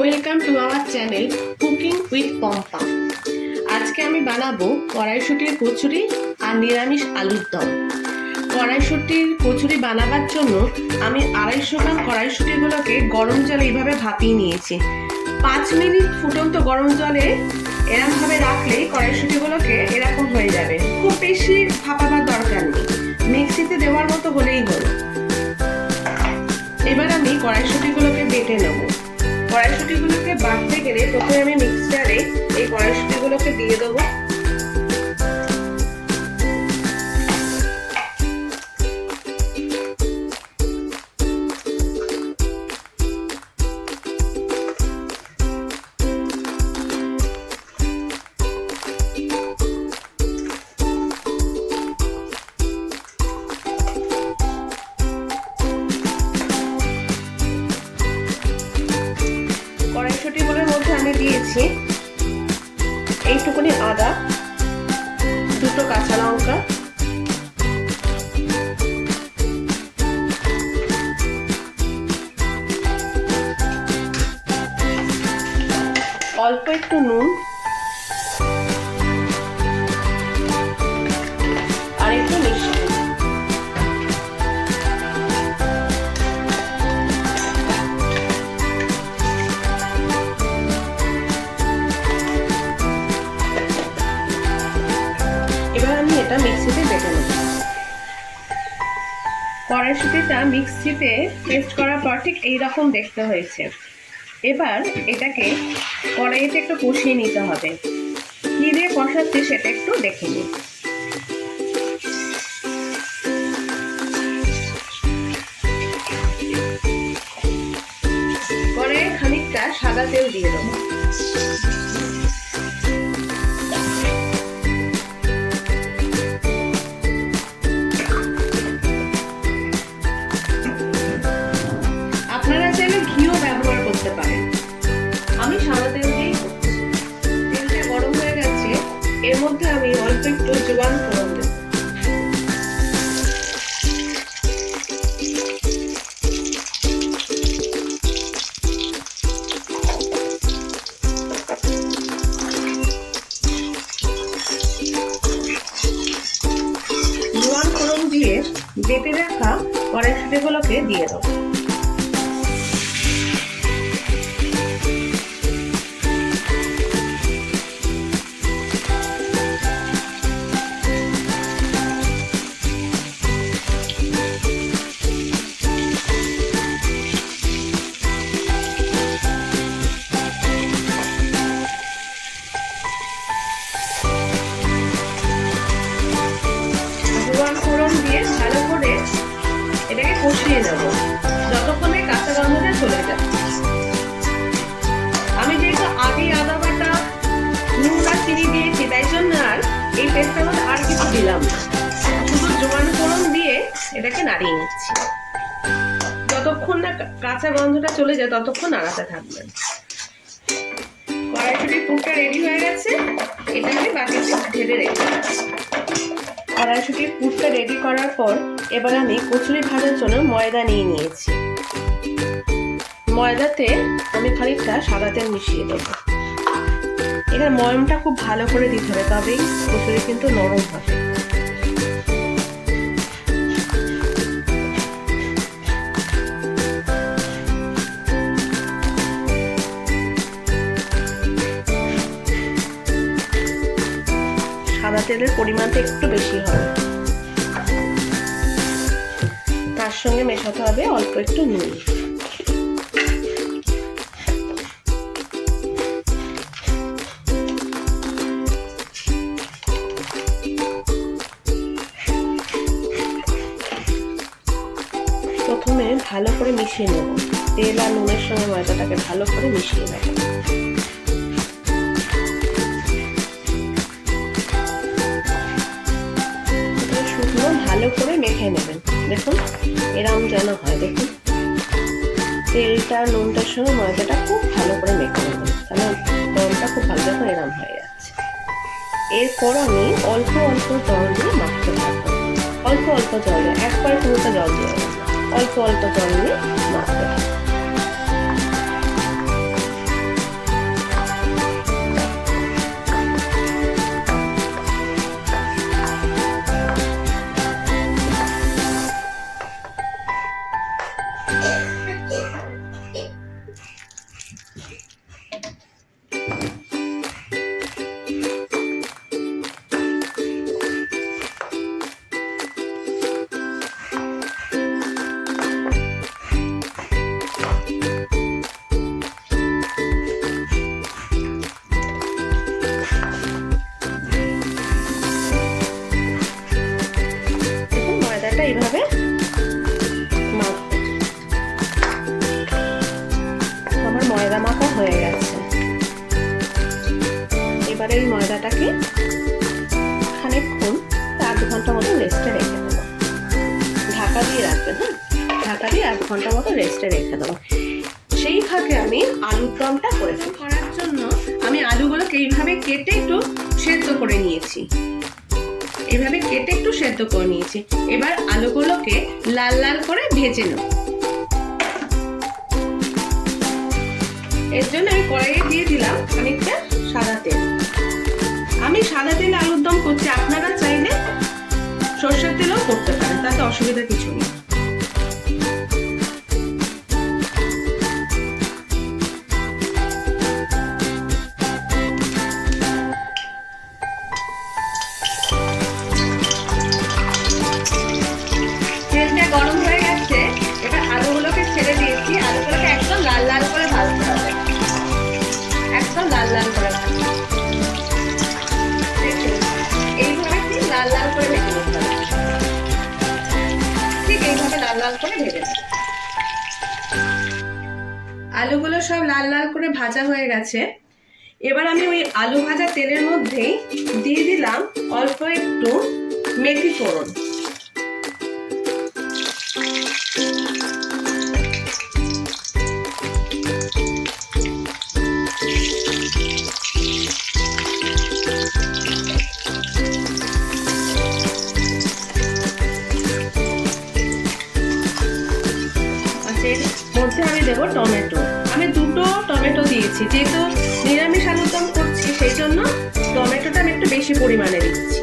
Welcome to our channel cooking with Pompa আজকে আমি বানাবো কড়াইশুটির কচুরি আর নিরামিষ আলুর দম। কড়াইশুটির কচুরি বানাবার জন্য আমি আড়াইশো গ্রাম কড়াইশুটিগুলোকে গরম জলে এইভাবে ভাপিয়ে নিয়েছি। পাঁচ মিনিট ফুটন্ত গরম জলে এরকমভাবে রাখলেই কড়াইশুটিগুলোকে এরকম হয়ে যাবে। খুব বেশি ভাপাবার দরকার নেই। মিক্সিতে দেওয়ার মতো হলেই হলো। এবার আমি কড়াইশুটিগুলোকে বেটে নেব। কড়াইশুটিগুলোকে বাঁধতে গেলে প্রথমে আমি মিক্সচারে এই কড়াইশুটিগুলোকে দিয়ে দেবো। দিয়েছি। এইটুকুনি আদা দুটো কাঁচা লঙ্কা কড়াইশুটিটা মিক্সিতে পেস্ট করার পর ঠিক এইরকম দেখতে হয়েছে। এবার এটাকে কড়াইতে একটু কষিয়ে নিতে হবে। কী দিয়ে কষাচ্ছি সেটা একটু দেখে নিই। খানিকটা সাদা তেল দিয়ে দেবো। আর কিছু দিলাম শুধু জোয়ান ফোড়ন দিয়ে এটাকে নাড়িয়ে নিচ্ছি। যতক্ষণ না কাঁচা গন্ধটা চলে যায়, ততক্ষণ নাড়াতে থাকবেন কড়াইশুটির পুরটা রেডি হয়ে গেছে। এটা আমি বাটিতে ঢেলে রেখে কড়াইশুটির পুরটা রেডি করার পর এবার আমি কচুরি ভাজার জন্য ময়দা নিয়ে নিয়েছি। ময়দাতে আমি খানিকটা সাদা তেল মিশিয়ে দেবো। এখানে ময়মটা খুব ভালো করে দিতে হবে, তবেই কচুরি কিন্তু নরম হবে। সাদা তেলের পরিমাণটা একটু বেশি হবে। তার সঙ্গে মেশাতে হবে অল্প একটু নুন। প্রথমে ভালো করে মিশিয়ে নেব। তেল আর নুনের সঙ্গে ময়দাটাকে ভালো করে মিশিয়ে নেব। শুকনো ভালো করে মেখে নেবেন। দেখুন, এরম যেন হয়। দেখুন, তেলটা নুনটার সঙ্গে ময়দাটা খুব ভালো করে মেখে নেবেন। তাহলে দমটা খুব ভালো দেখুন এরম হয়ে যাচ্ছে। এরপর আমি অল্প অল্প জল দিয়ে মাখতে থাকব। অল্প অল্প জল একবার পুরোটা জল দিয়ে অল্প অল্প জল দিয়ে মাখতে এই ময়দাটাকে খানিকক্ষণ আধ ঘণ্টা মতো রেস্টে রেখে দেবো। ঢাকা দিয়ে রাখবেন হ্যাঁ? ঢাকা দিয়ে আধ ঘণ্টা মতো রেস্টে রেখে দেবো। সেই ফাঁকে আমি আলুর দমটা করে। করার জন্য আমি আলুগুলোকে এইভাবে কেটে একটু সেদ্ধ করে নিয়েছি। এভাবে কেটে একটু সেদ্ধ করে নিয়েছি। এবার আলুগুলোকে লাল লাল করে ভেজে নেব। এর জন্য আমি কড়াইয়ে দিয়ে দিলাম খানিকটা সাদা তেল। করছি। আপনারা চাইলে সর্ষের তেলও করতে পারেন তাতে অসুবিধা কিছু আলুগুলো সব লাল লাল করে ভাজা হয়ে গেছে। এবার আমি ওই আলু ভাজা তেলের মধ্যেই দিয়ে দিলাম অল্প একটু মেথি ফোড়ন। আচ্ছা মধ্যে আমি দেবো টমেটো। টমেটো দিয়েছি। যেহেতু নিরামিষ আলুর দম করছি, সেই জন্য টমেটোটা আমি একটু বেশি পরিমাণে দিচ্ছি।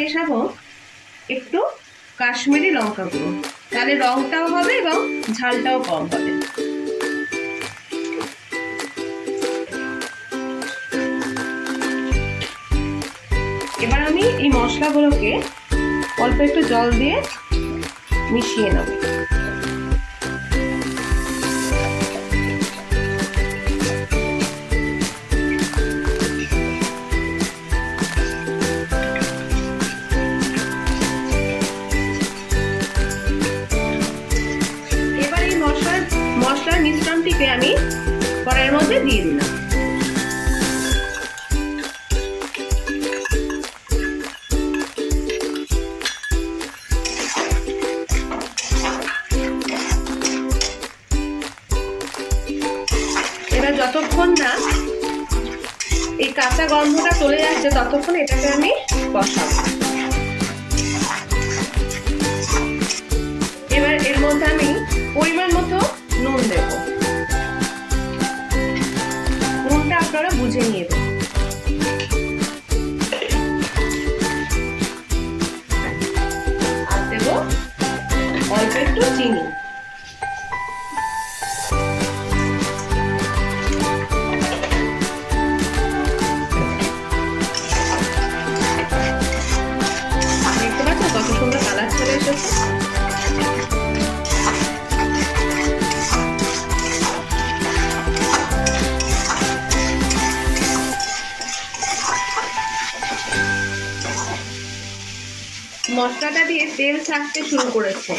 মেশাবো একটু কাশ্মীরি লঙ্কা গুঁড়ো। তাহলে রংটাও হবে এবং ঝালটাও কম হবে। এবার আমি এই মশলাগুলোকে অল্প একটু জল দিয়ে মিশিয়ে নেব। মধ্যে দিয়ে দিলাম। এবার যতক্ষণ না এই কাঁচা গন্ধটা চলে যাচ্ছে ততক্ষণ এটাকে আমি কষাবো তেল ছাড়তে শুরু করেছে।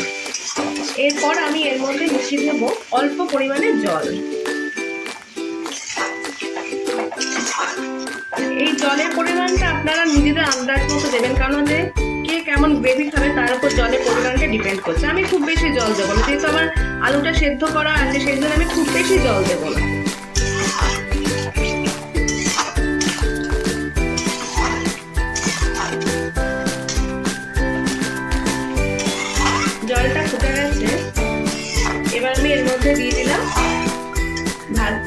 এরপর আমি এর মধ্যে মিশিয়ে দেবো অল্প পরিমাণে জল। এই জলের পরিমাণটা আপনারা নিজেদের আন্দাজ মতো দেবেন, কারণ যে কে কেমন গ্রেভি খাবে তার উপর জলের পরিমাণটা ডিপেন্ড করছে। আমি খুব বেশি জল দেবো না, যেহেতু আমার আলুটা সেদ্ধ করা আছে সেই জন্য আমি খুব বেশি জল দেবো না।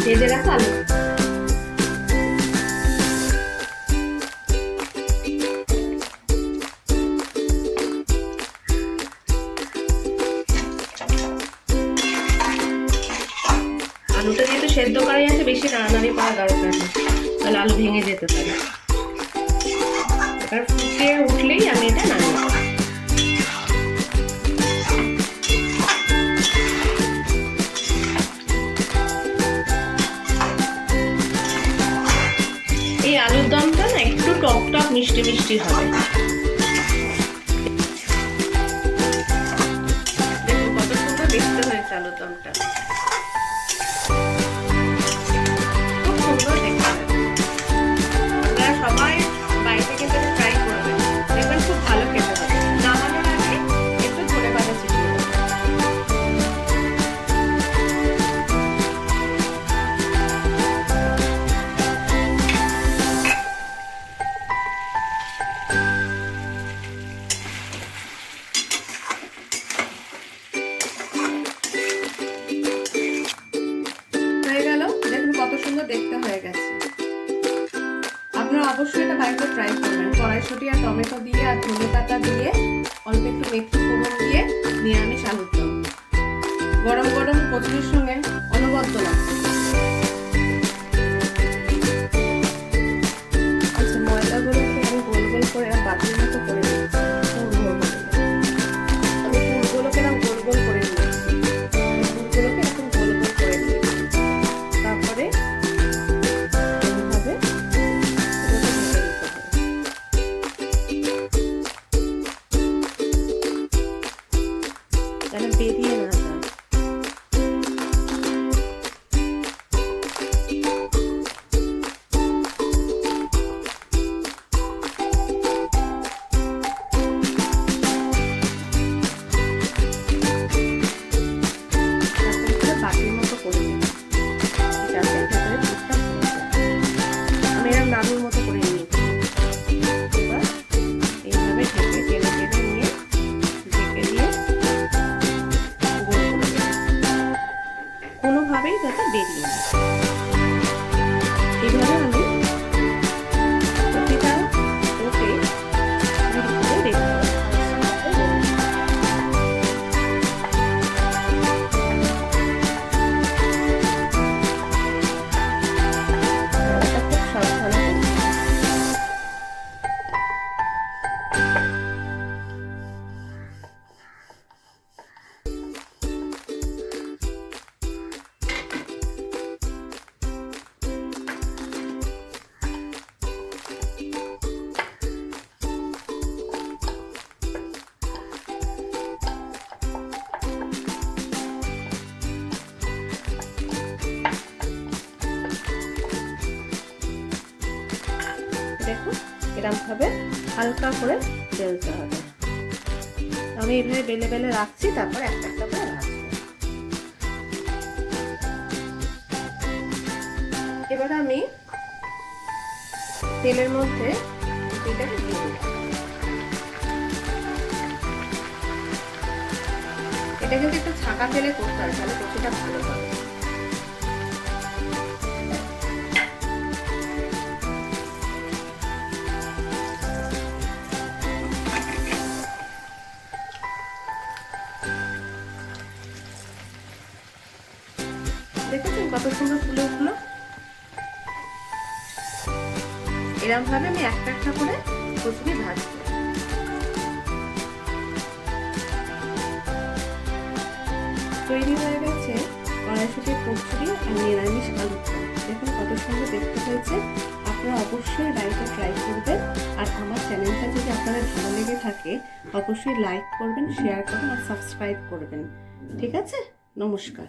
ভেজে রাখা আলু। আলুটা যেহেতু সেদ্ধ করাই আছে, বেশি নাড়ানাড়ি করা দরকার নেই। তাহলে আলু ভেঙে যেতে পারে। এবার ফুটে উঠলেই আমি এটা নামিয়ে টক টক মিষ্টি মিষ্টি হবে দেখুন কত সুন্দর দেখতে হয়েছে আলুর দেখুন এরকম ভাবে হালকা করে বেলতে হবে। আমি এইভাবে বেলে বেলে রাখছি, তারপর একটা একটা করে এবার আমি তেলের মধ্যে এটাকে দিয়ে এটা কিন্তু একটু ছাঁকা ফেলে করতে হবে তাহলে কচুটা ভালো হবে সুন্দর ফুলে উঠল। এরকম ভাবে আমি একটা একটা করে কচুরি ভাজবো তৈরি হয়ে গেছে কড়াইশুটির কচুরি আর নিরামিষ আলু। দেখুন কত সুন্দর দেখতে হয়েছে। আপনারা অবশ্যই বাড়িতে ট্রাই করবেন। আর আমার চ্যানেলটা যদি আপনাদের ভালো লেগে থাকে, অবশ্যই লাইক করবেন শেয়ার করবেন আর সাবস্ক্রাইব করবেন। ঠিক আছে? নমস্কার।